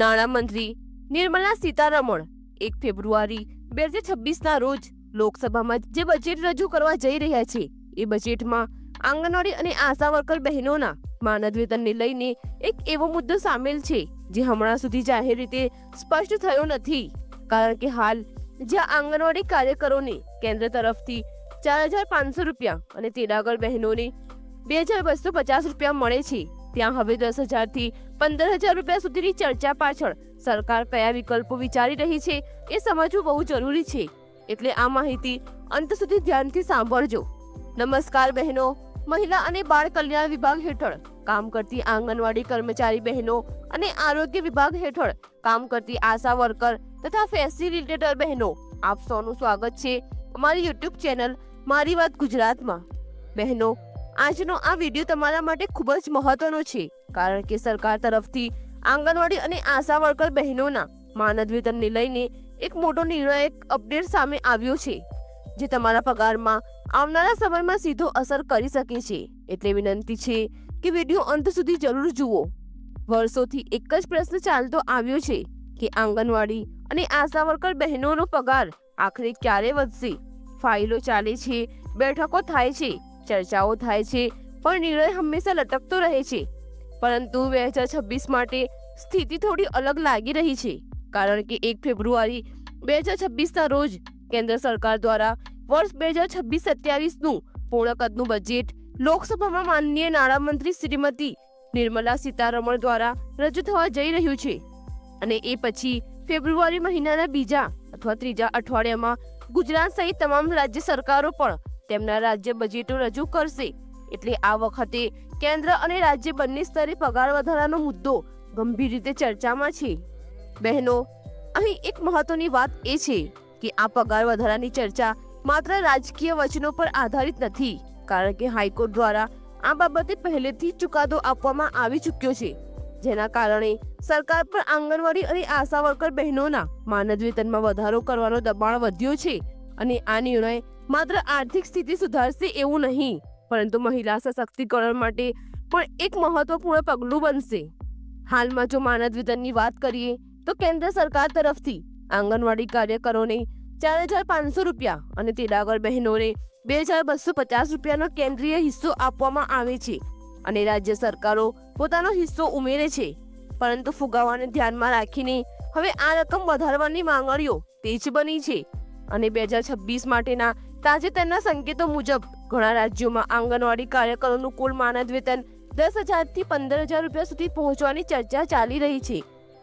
નાણામંત્રી નિર્મલા સીતારમણ એક ફેબ્રુઆરી બે હજાર છવ્વીસના રોજ લોકસભામાં જે બજેટ રજૂ કરવા જઈ રહ્યા છે, એ બજેટમાં આંગણવાડી અને આશા વર્કર બહેનોના માનદ વેતનને લઈને એક એવો મુદ્દો સામેલ છે, જે હમણાં સુધી જાહેર રીતે સ્પષ્ટ થયો નથી. કારણ કે હાલ જ્યાં આંગણવાડી કાર્યકરોને કેન્દ્ર તરફથી ચાર હજાર પાંચસો રૂપિયા અને તેડાગર બહેનોને બે હજાર બસો પચાસ રૂપિયા મળે છે ત્યાં હવે દસ હજારથી પંદર હજાર રૂપિયા સુધીની ચર્ચા પાછળ સરકાર કયા વિકલ્પો વિચારી રહી છે એ સમજવું બહુ જરૂરી છે. એટલે આ માહિતી અંત સુધી ધ્યાનથી સાંભળજો. નમસ્કાર બહેનો. મહિલા અને બાળ કલ્યાણ વિભાગ હેઠળ કામ કરતી આંગણવાડી કર્મચારી બહેનો અને આરોગ્ય વિભાગ હેઠળ કામ કરતી આશા વર્કર તથા ફેસિલિટેટર બહેનો, આપ સૌનું સ્વાગત છે અમારી યુટ્યુબ ચેનલ મારી વાત ગુજરાતમાં. બહેનો આજનો આ વીડિયો તમારા માટે ખૂબ જ મહત્વનો છે, કારણ કે સરકાર તરફથી આંગણવાડી અને આશા વર્કર બહેનોના માનદ વેતનને લઈને એક મોટો નિર્ણાયક અપડેટ સામે આવ્યો છે, જે તમારા પગારમાં આવનારા સમયમાં સીધો અસર કરી શકે છે. એટલે વિનંતી છે કે વીડિયો અંત સુધી જરૂર જુઓ. વર્ષોથી એક જ પ્રશ્ન ચાલતો આવ્યો છે કે આંગણવાડી અને આશા વર્કર બહેનોનો પગાર આખરે ક્યારે વધશે? ફાઇલો ચાલે છે, બેઠકો થાય છે ચર્ચાઓ થાય છે, પણ નિર્ણય હંમેશા લટકતો રહે છે. પરંતુ બે હજાર છવ્વીસ માટે સ્થિતિ થોડી અલગ લાગી રહી છે, કારણ કે એક ફેબ્રુઆરી બે હજાર છવ્વીસના રોજ કેન્દ્ર સરકાર દ્વારા વર્ષ બે હજાર છવ્વીસ સત્યાવીસનું પૂર્ણ કદનું બજેટ લોકસભામાં માનનીય નાણામંત્રી શ્રીમતી નિર્મલા સીતારમણ દ્વારા રજૂ થવા જઈ રહ્યું છે. અને એ પછી ફેબ્રુઆરી મહિનાના બીજા અથવા ત્રીજા અઠવાડિયામાં ગુજરાત સહિત તમામ રાજ્ય સરકારો પણ તેમના રાજ્ય બજેટો રજૂ કરશે. એટલે આ વખતે કેન્દ્ર અને રાજ્ય બંને સ્તરે પગાર વધારાનો મુદ્દો ગંભીર રીતે ચર્ચામાં છે. બહેનો, અહીં એક મહત્વની વાત એ છે કે આ પગાર વધારાની ચર્ચા માત્ર રાજકીય વચનો પર આધારિત નથી, કારણ કે હાઈકોર્ટ દ્વારા આ બાબતે પહેલેથી ચુકાદો આપવામાં આવી ચૂક્યો છે. જેના કારણે સરકાર પર આંગણવાડી અને આશા વર્કર બહેનોના માનદ વેતનમાં વધારો કરવાનો દબાણ વધ્યો છે અને આ નિર્ણય માત્ર આર્થિક સ્થિતિ સુધારશે એવું નહીં, પરંતુ મહિલા સશક્તિકરણ માટે પણ એક મહત્વપૂર્ણ પગલું બનશે. હાલમાં જો માનદ વેતનની વાત કરીએ, તો કેન્દ્ર સરકાર તરફથી આંગણવાડી કાર્યકરોને ચાર હજાર પાંચસો રૂપિયા અને તેડાગર બહેનોને બે હજાર બસો પચાસ રૂપિયાનો કેન્દ્રીય હિસ્સો આપવામાં આવે છે અને રાજ્ય સરકારો પોતાનો હિસ્સો ઉમેરે છે. પરંતુ ફુગાવાને ધ્યાનમાં રાખીને હવે આ રકમ વધારવાની માંગણીઓ તેજ બની છે અને બે હજાર છવ્વીસ માટેના તાજેતરના સંકેતો મુજબ, ઘણા રાજ્યોમાં આંગણવાડી કાર્યકરોનું કુલ માનદ વેતન દસ હજારથી પંદર હજાર રૂપિયા સુધી પહોંચવાની ચર્ચા ચાલી રહી છે.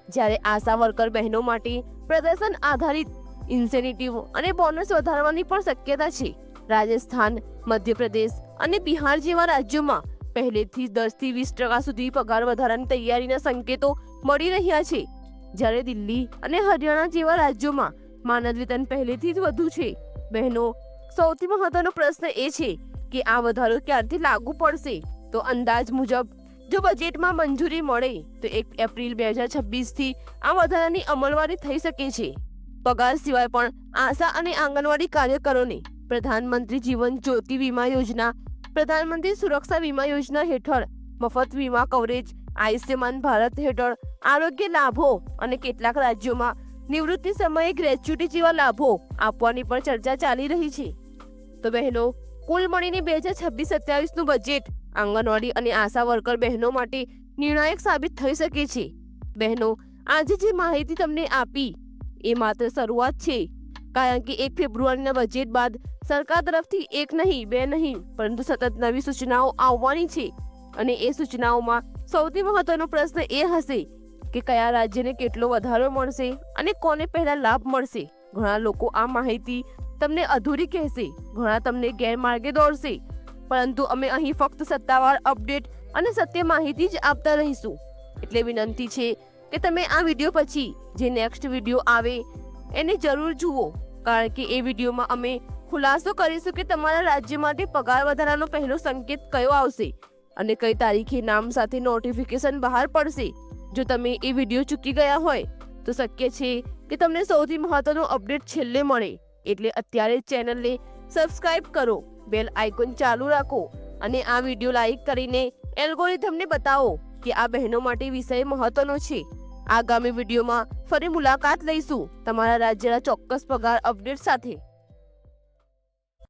જ્યારે આશા વર્કર બહેનો માટે પ્રદર્શન આધારિત ઇન્સેન્ટિવ અને બોનસ વધારવાની પણ શક્યતા છે. રાજસ્થાન, મધ્યપ્રદેશ અને બિહાર જેવા રાજ્યોમાં પહેલેથી દસથી વીસ ટકા સુધી પગાર વધારાની તૈયારીના સંકેતો મળી રહ્યા છે. જ્યારે દિલ્હી અને હરિયાણા જેવા રાજ્યોમાં માનદ વેતન પહેલેથી જ વધુ છે. બહેનો સૌથી મહત્વનો પ્રશ્ન એ છે કે આ વધારો ક્યારથી લાગુ પડશે? તો અંદાજ મુજબ, જો બજેટમાં મંજૂરી મળે, તો એક એપ્રિલ બે હજાર છવ્વીસથી આ વધારાની અમલવારી થઈ શકે છે. પગાર સિવાય પણ આશા અને આંગણવાડી કાર્યકરોને પ્રધાનમંત્રી જીવન જ્યોતિ વીમા યોજના, પ્રધાનમંત્રી સુરક્ષા વીમા યોજના હેઠળ મફત વીમા કવરેજ, આયુષ્યમાન ભારત હેઠળ આરોગ્ય લાભો અને કેટલાક રાજ્યોમાં નિવૃત્તિ સમયે ગ્રેચ્યુટી જેવા લાભો આપવાની પણ ચર્ચા ચાલી રહી છે. તો બહેનો, કુલ મળીને બે હજાર છવ્વીસ સત્યાવીસનું બજેટ આંગણવાડી અને આશા વર્કર બહેનો માટે નિર્ણાયક સાબિત થઈ શકે છે. બહેનો, આજે જે માહિતી તમને આપી, એ માત્ર શરૂઆત છે. કારણ કે એક ફેબ્રુઆરીના બજેટ બાદ સરકાર તરફથી એક નહીં, બે નહીં, પરંતુ સતત નવી સૂચનાઓ આવવાની છે. અને એ સૂચનાઓમાં સૌથી મહત્વનો પ્રશ્ન એ હશે કે કયા રાજ્યને કેટલો વધારો મળશે અને કોને પહેલા લાભ મળશે. ઘણા લોકો આ માહિતી તમને અધૂરી કહેશે. ઘણા તમને ગેરમાર્ગે દોડશે પરંતુ અમે અહીં ફક્ત સત્તાવાર અપડેટ અને સત્ય માહિતી જ આપતા રહીશું. એટલે વિનંતી છે કે તમે આ વીડિયો પછી જે નેક્સ્ટ વીડિયો આવે, એને જરૂર જુઓ. કારણ કે એ વિડીયોમાં અમે ખુલાસો કરીશું કે તમારા રાજ્ય માટે પગાર વધારાનો પહેલો સંકેત કયો આવશે અને કઈ તારીખે નામ સાથે નોટિફિકેશન બહાર પડશે. જો તમે એ વીડિયો ચૂકી ગયા હોય, તો શક્ય છે કે તમને સૌથી મહત્વનો અપડેટ છેલ્લે મળે. એટલે અત્યારે ચેનલને સબસ્ક્રાઇબ કરો બેલ આઇકોન ચાલુ રાખો અને આ વીડિયો લાઈક કરીને એલ્ગોરિધમને બતાવો કે આ બહેનો માટે વિષય મહત્વનો છે. આગામી વિડીયોમાં ફરી મુલાકાત લઈશું તમારા રાજ્યના ચોક્કસ પગાર અપડેટ સાથે.